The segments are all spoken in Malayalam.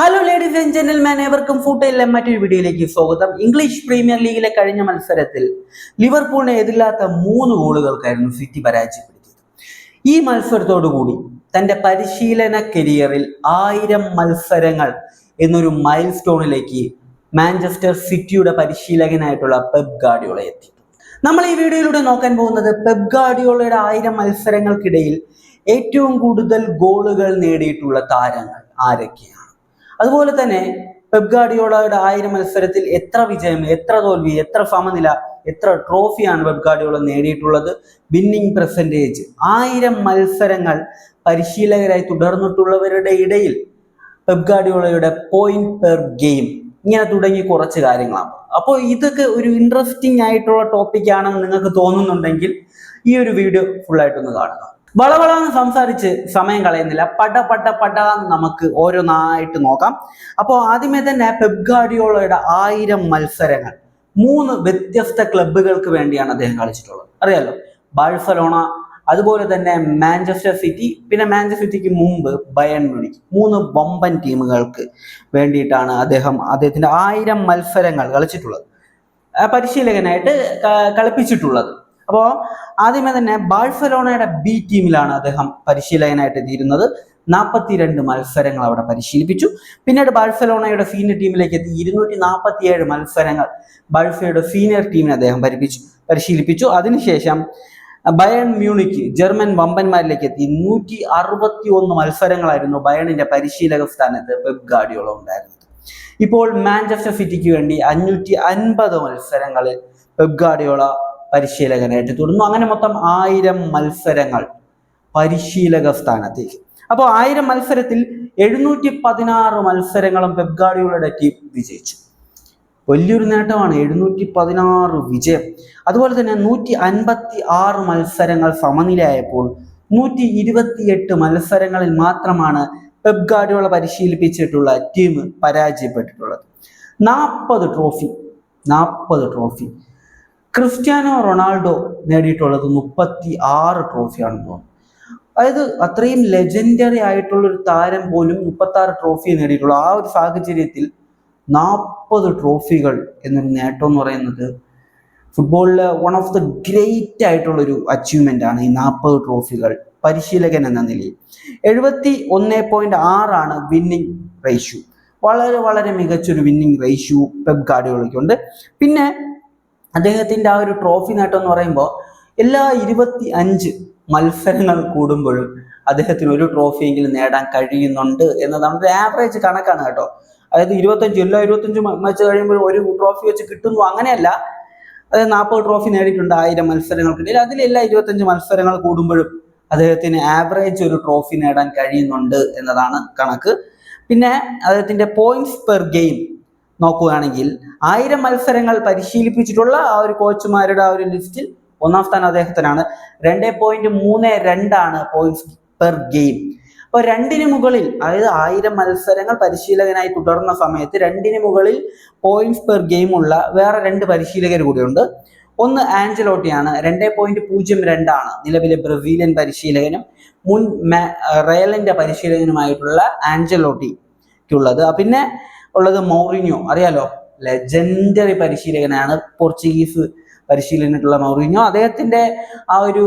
ഹലോ ലേഡീസ് ആൻഡ് ജെന്റിൽമാൻ ഏവർക്കും ഫുട്ടയിലെ മറ്റൊരു വീഡിയോയിലേക്ക് സ്വാഗതം. ഇംഗ്ലീഷ് പ്രീമിയർ ലീഗിലെ കഴിഞ്ഞ മത്സരത്തിൽ ലിവർപൂളിനെ എതിരില്ലാത്ത മൂന്ന് ഗോളുകൾക്കായിരുന്നു സിറ്റി പരാജയപ്പെടുത്തിയത്. ഈ മത്സരത്തോടുകൂടി തന്റെ പരിശീലന കരിയറിൽ ആയിരം മത്സരങ്ങൾ എന്നൊരു മൈൽ സ്റ്റോണിലേക്ക് മാഞ്ചസ്റ്റർ സിറ്റിയുടെ പരിശീലകനായിട്ടുള്ള പെബ് ഗാഡിയോള എത്തി. നമ്മൾ ഈ വീഡിയോയിലൂടെ നോക്കാൻ പോകുന്നത് പെബ് ഗാഡിയോളയുടെ ആയിരം മത്സരങ്ങൾക്കിടയിൽ ഏറ്റവും കൂടുതൽ ഗോളുകൾ നേടിയിട്ടുള്ള താരങ്ങൾ ആരൊക്കെയാണ്? അതുപോലെ തന്നെ പെബ്ഗാഡിയോളയുടെ ആയിരം മത്സരത്തിൽ എത്ര വിജയം എത്ര തോൽവി എത്ര സമനില എത്ര ട്രോഫിയാണ് പെബ്ഗാഡിയോള നേടിയിട്ടുള്ളത്? വിന്നിംഗ് പെർസെന്റേജ് ആയിരം മത്സരങ്ങൾ പരിശീലകരായി തുടർന്നിട്ടുള്ളവരുടെ ഇടയിൽ പെബ്ഗാഡിയോളയുടെ പോയിന്റ് പെർ ഗെയിം ഇങ്ങനെ തുടങ്ങി കുറച്ച് കാര്യങ്ങളാണ്. അപ്പോൾ ഇതൊക്കെ ഒരു ഇൻട്രസ്റ്റിംഗ് ആയിട്ടുള്ള ടോപ്പിക് ആണെന്ന് നിങ്ങൾക്ക് തോന്നുന്നുണ്ടെങ്കിൽ ഈ ഒരു വീഡിയോ ഫുള്ളായിട്ടൊന്ന് കാണുക. വളവളാന്ന് സംസാരിച്ച് സമയം കളയുന്നില്ല. പട പട പട നമുക്ക് ഓരോന്നായിട്ട് നോക്കാം. അപ്പോൾ ആദ്യമേ തന്നെ പെപ് ഗാഡിയോളയുടെ ആയിരം മത്സരങ്ങൾ. മൂന്ന് വ്യത്യസ്ത ക്ലബുകൾക്ക് വേണ്ടിയാണ് അദ്ദേഹം കളിച്ചിട്ടുള്ളത്. അറിയാലോ? ബാഴ്സലോണ അതുപോലെ തന്നെ മാഞ്ചസ്റ്റർ സിറ്റി പിന്നെ മാഞ്ചസ്റ്റർ സിറ്റിക്ക് മുമ്പ് ബയൺ മ്യൂണിക് മൂന്ന് വമ്പൻ ടീമുകൾക്ക് വേണ്ടിയിട്ടാണ് അദ്ദേഹം അദ്ദേഹത്തിന്റെ ആയിരം മത്സരങ്ങൾ കളിച്ചിട്ടുള്ളത്. പരിശീലകനായിട്ട് കളിപ്പിച്ചിട്ടുള്ളത്. അപ്പോൾ ആദ്യമേ തന്നെ ബാഴ്സലോണയുടെ ബി ടീമിലാണ് അദ്ദേഹം പരിശീലകനായിട്ട് എത്തിയിരുന്നത്. നാൽപ്പത്തിരണ്ട് മത്സരങ്ങൾ അവിടെ പരിശീലിപ്പിച്ചു. പിന്നീട് ബാഴ്സലോണയുടെ സീനിയർ ടീമിലേക്ക് എത്തി. ഇരുന്നൂറ്റി നാൽപ്പത്തിയേഴ് മത്സരങ്ങൾ ബാഴ്സയുടെ സീനിയർ ടീമിനെ അദ്ദേഹം പരിപ്പിച്ചു പരിശീലിപ്പിച്ചു. അതിനുശേഷം ബയൺ മ്യൂണിക്ക് ജർമ്മൻ വമ്പന്മാരിലേക്ക് എത്തി. നൂറ്റി അറുപത്തി ഒന്ന് മത്സരങ്ങളായിരുന്നു ബയണിന്റെ പരിശീലക സ്ഥാനത്ത് പെപ് ഗാഡിയോള ഉണ്ടായിരുന്നത്. ഇപ്പോൾ മാഞ്ചസ്റ്റർ സിറ്റിക്ക് വേണ്ടി അഞ്ഞൂറ്റി അൻപത് മത്സരങ്ങളിൽ പെപ് ഗാഡിയോള പരിശീലകനായിട്ട് തുടർന്നു അങ്ങനെ മൊത്തം ആയിരം മത്സരങ്ങൾ പരിശീലക സ്ഥാനത്തേക്ക്. അപ്പോൾ ആയിരം മത്സരത്തിൽ എഴുന്നൂറ്റി പതിനാറ് മത്സരങ്ങളും പെപ് ടീം വിജയിച്ചു. വലിയൊരു നേട്ടമാണ് എഴുന്നൂറ്റി പതിനാറ് വിജയം. അതുപോലെ തന്നെ നൂറ്റി അൻപത്തി ആറ് മത്സരങ്ങൾ സമനിലയായപ്പോൾ നൂറ്റി ഇരുപത്തിയെട്ട് മത്സരങ്ങളിൽ മാത്രമാണ് പെബ്ഗാഡിയുള്ള ഗാഡിയോള പരിശീലിപ്പിച്ചിട്ടുള്ള ടീം പരാജയപ്പെട്ടിട്ടുള്ളത്. നാൽപ്പത് ട്രോഫി നാൽപ്പത് ട്രോഫി ക്രിസ്ത്യാനോ റൊണാൾഡോ നേടിയിട്ടുള്ളത് മുപ്പത്തി ആറ് ട്രോഫിയാണെന്ന് അതായത് അത്രയും ലെജൻഡറി ആയിട്ടുള്ള ഒരു താരം പോലും മുപ്പത്തി ആറ് ട്രോഫി നേടിയിട്ടുള്ളൂ. ആ ഒരു സാഹചര്യത്തിൽ നാൽപ്പത് ട്രോഫികൾ എന്നൊരു നേട്ടം എന്ന് പറയുന്നത് ഫുട്ബോളിലെ വൺ ഓഫ് ദ ഗ്രേറ്റ് ആയിട്ടുള്ളൊരു അച്ചീവ്മെന്റ് ആണ് ഈ നാൽപ്പത് ട്രോഫികൾ പരിശീലകൻ എന്ന നിലയിൽ. എഴുപത്തി ഒന്ന് പോയിന്റ് ആറാണ് വിന്നിംഗ് റേഷ്യൂ വളരെ വളരെ മികച്ചൊരു വിന്നിംഗ് പെബ് കാർഡുകളൊക്കെ ഉണ്ട് പിന്നെ അദ്ദേഹത്തിന്റെ ആ ഒരു ട്രോഫി നേട്ടം എന്ന് പറയുമ്പോൾ എല്ലാ ഇരുപത്തി അഞ്ച് മത്സരങ്ങൾ കൂടുമ്പോഴും അദ്ദേഹത്തിന് ഒരു ട്രോഫിയെങ്കിലും നേടാൻ കഴിയുന്നുണ്ട് എന്നതാണ് നമ്മുടെ ആവറേജ് കണക്കാണ് കേട്ടോ. അതായത് ഇരുപത്തഞ്ച് എല്ലാ ഇരുപത്തഞ്ച് മത്സരം കഴിയുമ്പോൾ ഒരു ട്രോഫി വെച്ച് കിട്ടുന്നു അങ്ങനെയല്ല. അതായത് നാൽപ്പത് ട്രോഫി നേടിയിട്ടുണ്ട് ആയിരം മത്സരങ്ങൾക്കിടയിൽ അതിലെല്ലാ ഇരുപത്തഞ്ച് മത്സരങ്ങൾ കൂടുമ്പോഴും അദ്ദേഹത്തിന് ആവറേജ് ഒരു ട്രോഫി നേടാൻ കഴിയുന്നുണ്ട് എന്നതാണ് കണക്ക്. പിന്നെ അദ്ദേഹത്തിന്റെ പോയിന്റ്സ് പെർ ഗെയിം നോക്കുകയാണെങ്കിൽ ആയിരം മത്സരങ്ങൾ പരിശീലിപ്പിച്ചിട്ടുള്ള ആ ഒരു കോച്ചുമാരുടെ ആ ഒരു ലിസ്റ്റിൽ ഒന്നാം സ്ഥാനം അദ്ദേഹത്തിനാണ്. രണ്ട് പോയിന്റ് മൂന്ന് രണ്ടാണ് പോയിന്റ്സ് പെർ ഗെയിം അപ്പോൾ രണ്ടിന് മുകളിൽ അതായത് ആയിരം മത്സരങ്ങൾ പരിശീലകനായി തുടർന്ന സമയത്ത് രണ്ടിന് മുകളിൽ പോയിന്റ്സ് പെർ ഗെയിം ഉള്ള വേറെ രണ്ട് പരിശീലകർ കൂടിയുണ്ട്. ഒന്ന് ആഞ്ചലോട്ടിയാണ് രണ്ട് പോയിന്റ് പൂജ്യം രണ്ടാണ് നിലവിലെ ബ്രസീലിയൻ പരിശീലകനും മുൻ റയലിന്റെ പരിശീലകനുമായിട്ടുള്ള ആഞ്ചലോട്ടിക്കുള്ളത് പിന്നെ ഉള്ളത് മൗറിഞ്ഞോ അറിയാലോ? ലെജൻഡറി പരിശീലകനാണ് പോർച്ചുഗീസ് പരിശീലനായിട്ടുള്ള മൗറിഞ്ഞോ അദ്ദേഹത്തിന്റെ ആ ഒരു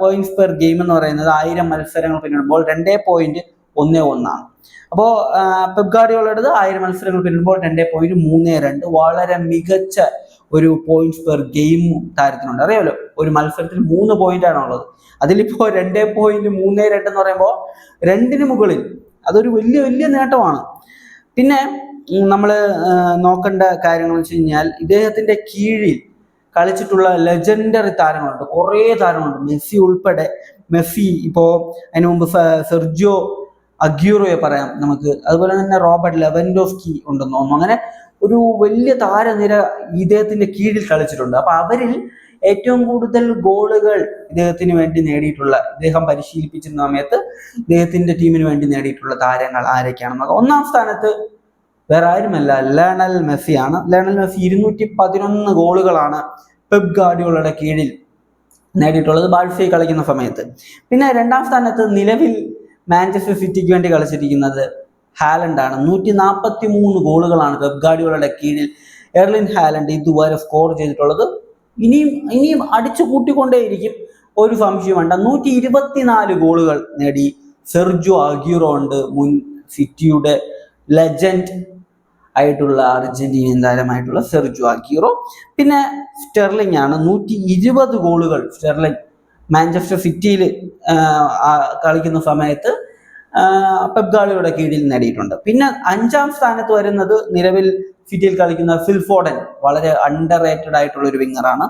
പോയിന്റ്സ് പെർ ഗെയിം എന്ന് പറയുന്നത് ആയിരം മത്സരങ്ങൾ പിന്നിടുമ്പോൾ രണ്ടേ പോയിന്റ് ഒന്ന് ഒന്നാണ്. അപ്പോൾ പെബ്ഗാഡിയോളത് ആയിരം മത്സരങ്ങൾ പിന്നിടുമ്പോൾ രണ്ടേ പോയിന്റ് മൂന്ന് രണ്ട് വളരെ മികച്ച ഒരു പോയിന്റ്സ് പെർ ഗെയിം താരത്തിനുണ്ട്. അറിയാമല്ലോ ഒരു മത്സരത്തിൽ മൂന്ന് പോയിന്റ് ആണ് ഉള്ളത് അതിലിപ്പോ രണ്ടേ പോയിന്റ് മൂന്ന് രണ്ട് എന്ന് പറയുമ്പോൾ രണ്ടിന് മുകളിൽ അതൊരു വലിയ വലിയ നേട്ടമാണ്. പിന്നെ നമ്മൾ നോക്കേണ്ട കാര്യങ്ങൾ വെച്ച് കഴിഞ്ഞാൽ ഇദ്ദേഹത്തിന്റെ കീഴിൽ കളിച്ചിട്ടുള്ള ലെജൻഡറി താരങ്ങളുണ്ട്. കുറേ താരങ്ങളുണ്ട്. മെസ്സി ഉൾപ്പെടെ മെസ്സി ഇപ്പോൾ അതിനു മുമ്പ് സെർജിയോ അഗ്യൂറോയെ പറയാം നമുക്ക്. അതുപോലെ തന്നെ റോബർട്ട് ലെവൻഡോസ്കി ഉണ്ടെന്ന് തോന്നുന്നു. അങ്ങനെ ഒരു വലിയ താരനിര ഇദ്ദേഹത്തിന്റെ കീഴിൽ കളിച്ചിട്ടുണ്ട്. അപ്പൊ അവരിൽ ഏറ്റവും കൂടുതൽ ഗോളുകൾ ഇദ്ദേഹത്തിന് വേണ്ടി നേടിയിട്ടുള്ള ഇദ്ദേഹം പരിശീലിപ്പിച്ചിരുന്ന സമയത്ത് ഇദ്ദേഹത്തിന്റെ ടീമിന് വേണ്ടി നേടിയിട്ടുള്ള താരങ്ങൾ ആരൊക്കെയാണെന്ന് ഒന്നാം സ്ഥാനത്ത് വേറെ ആരുമല്ല മെസ്സി ആണ് ലയണൽ മെസ്സി ഇരുന്നൂറ്റി പതിനൊന്ന് ഗോളുകളാണ് പെബ് ഗാർഡിയോളയുടെ കീഴിൽ നേടിയിട്ടുള്ളത് ബാഴ്സയിൽ കളിക്കുന്ന സമയത്ത്. പിന്നെ രണ്ടാം സ്ഥാനത്ത് നിലവിൽ മാഞ്ചസ്റ്റർ സിറ്റിക്ക് വേണ്ടി കളിച്ചിരിക്കുന്നത് ഹാലൻഡ് ആണ് നൂറ്റി നാൽപ്പത്തി മൂന്ന് ഗോളുകളാണ് പെപ് ഗാർഡിയോളയുടെ കീഴിൽ എർലിൻ ഹാലൻഡ് ഇതുവരെ സ്കോർ ചെയ്തിട്ടുള്ളത്. ഇനിയും ഇനിയും അടിച്ചു കൂട്ടിക്കൊണ്ടേയിരിക്കും. ഒരു സംശയം വേണ്ട. നൂറ്റി ഇരുപത്തിനാല് ഗോളുകൾ നേടി സെർജു അഗ്യൂറോ ഉണ്ട്. മുൻ സിറ്റിയുടെ ലെജൻഡ് ആയിട്ടുള്ള അർജന്റീനിയൻ താരമായിട്ടുള്ള സെർജു അഗ്യൂറോ പിന്നെ സ്റ്റെർലിംഗ് ആണ്. നൂറ്റി ഇരുപത് ഗോളുകൾ സ്റ്റെർലിംഗ് മാഞ്ചസ്റ്റർ സിറ്റിയിൽ കളിക്കുന്ന സമയത്ത് പെബ്ഗാളിയുടെ കീഴിൽ നേടിയിട്ടുണ്ട്. പിന്നെ അഞ്ചാം സ്ഥാനത്ത് വരുന്നത് നിലവിൽ സിറ്റിയിൽ കളിക്കുന്ന ഫിൽഫോഡൻ വളരെ അണ്ടർ റേറ്റഡ് ആയിട്ടുള്ള ഒരു വിങ്ങറാണ്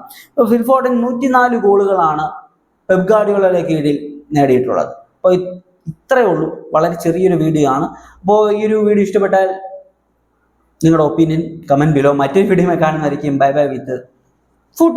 ഫിൽഫോഡൻ നൂറ്റിനാല് ഗോളുകളാണ് പെബ്ഗാഡികളുടെ കീഴിൽ നേടിയിട്ടുള്ളത്. അപ്പോൾ ഇത്രയേ ഉള്ളൂ. വളരെ ചെറിയൊരു വീഡിയോ ആണ്. അപ്പോൾ ഈ ഒരു വീഡിയോ ഇഷ്ടപ്പെട്ടാൽ നിങ്ങളുടെ ഒപ്പീനിയൻ കമന്റ് ബിലോ മറ്റൊരു video കാണുന്നതായിരിക്കും. Bye bye with food